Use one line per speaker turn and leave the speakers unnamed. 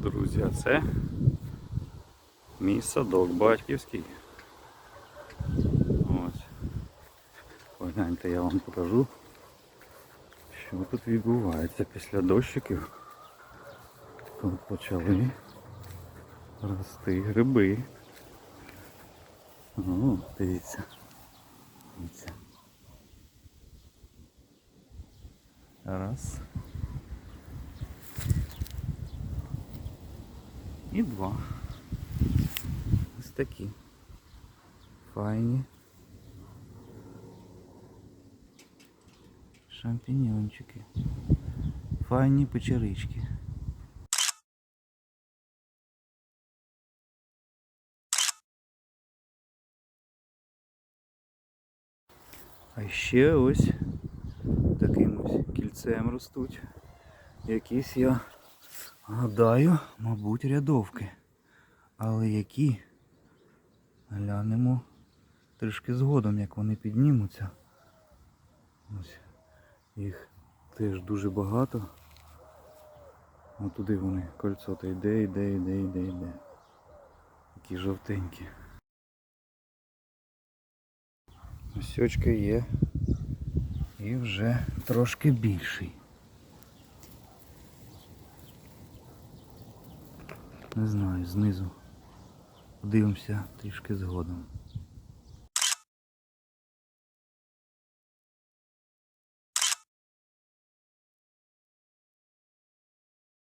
Друзі, це мій садок батьківський. Ось. Погляньте, я вам покажу, що тут відбувається після дощиків. Тут почали рости гриби. О, дивіться. Дивіться. Раз. І два. Ось такі. Файні. Шампіньончики. Файні печерички. А ще ось таким ось кільцем ростуть. Якісь я гадаю, мабуть, рядовки. Але які? Глянемо трішки згодом, як вони піднімуться. Ось їх теж дуже багато. А туди вони кольцо то йде, йде, йде, йде, йде. Такі жовтенькі. Ось очка є. І вже трошки більший. Не знаю, знизу. Подивимося трішки згодом.